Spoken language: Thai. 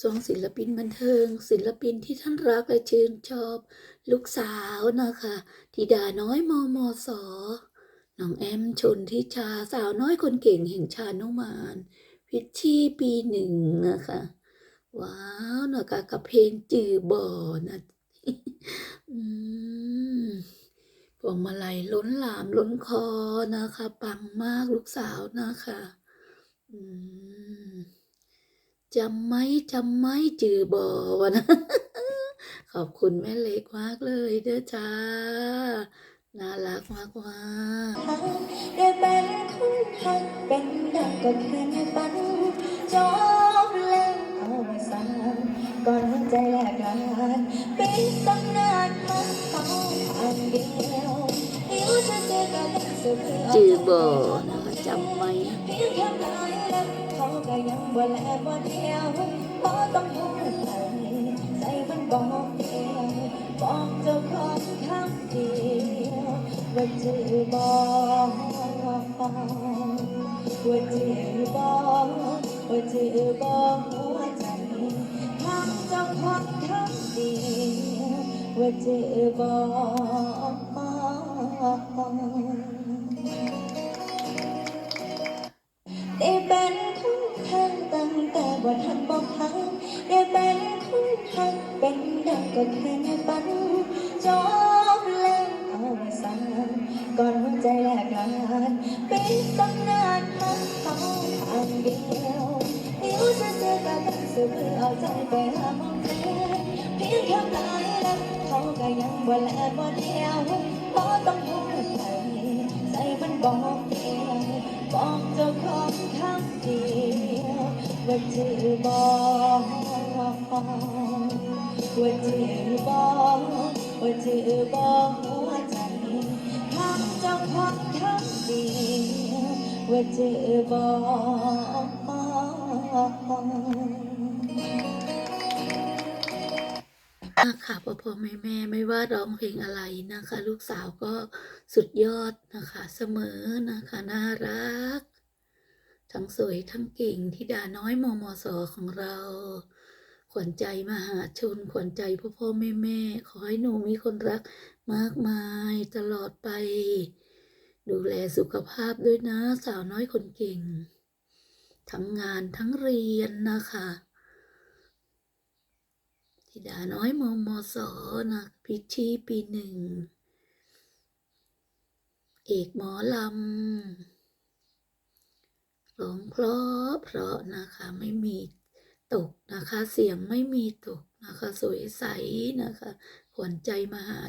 ช่วงศิลปินบันเทิง ศิลปินที่ท่านรักและชื่นชอบ ลูกสาวนะคะธิดาน้อยมอมอสอน้องแอมชนทิชาสาวน้อยคนเก่งแห่งชานุมานพิชชี่ปีหนึ่งนะคะว้าวนะคะกับเพลงจือบ่อนะอพวงมาลัยล้นหลามล้นคอนะคะ ปังมากลูกสาวนะคะ อืม จำไหมจำไหมจือบอวะนะ ขอบคุณแม่เล็กมากเลยเด้อจ้า น่ารักมากว่าได้เป็นคนหักเป็นดังก็แค่ในฝันจบแล้วเอาไว้สั่งก่อนหัวใจแลกกันปิดตำนานมันเขาทางเดียวหิวจะเจอกับสุดจือบ่อนะคะจำไหม เพียงแค่าแล้วเขาก็ยังบ่แลบ่เดียวเพราะต้องพูดไปใจมันบอกเดียวบอกเจ้าของคำเดียวว่าจือบ่ว่าจือบ่ว่าจือบ่หัวใจทางเจ้าของคำเดียวว่าจือบ่ได้เป็นค นทันตั้งแต่บ่ทันบอกทันได้เป็นคนทันเป็นดังก็แค่ปันจบแล้วเอาไว้สั่งก่อนหัวใจแลกกันเป็นตำนานมันเขาทางเดียวหิวจะเจอกับกันสุดเพื่อเอาใจไปหาหมองแทนเพียงแค่ปลายแล้วเขาก็ยังบ่แลบ่เดียวเพราะต้องพูดไปใจมันบอกเดียวบอกเจ้าของคำเดียว ว่าจือบอกว่าจือบอกว่าจือบอกหัวใจคำเจ้าของคำเดีวว่าจือบอกมากค่ะพ่อพ่อแม่แม่ไม่ว่าร้องเพลงอะไรนะคะ ลูกสาวก็สุดยอดนะคะ เสมอนะคะ น่ารัก ทั้งสวยทั้งเก่งธิดาน้อยมอมอสอของเรา ขวัญใจมหาชน ขวัญใจพ่อพ่อแม่แม่ขอให้หนูมีคนรักมากมายตลอดไป ดูแลสุขภาพด้วยนะสาวน้อยคนเก่ง ทั้งงานทั้งเรียนนะคะธิดาน้อยมอมอสอนะพิชีปีหนึ่ง เอกหมอลำ ร้องเพราะเพราะนะคะไม่มีตกนะคะ เสียงไม่มีตกนะคะ สวยใสนะคะขวัญใจมหา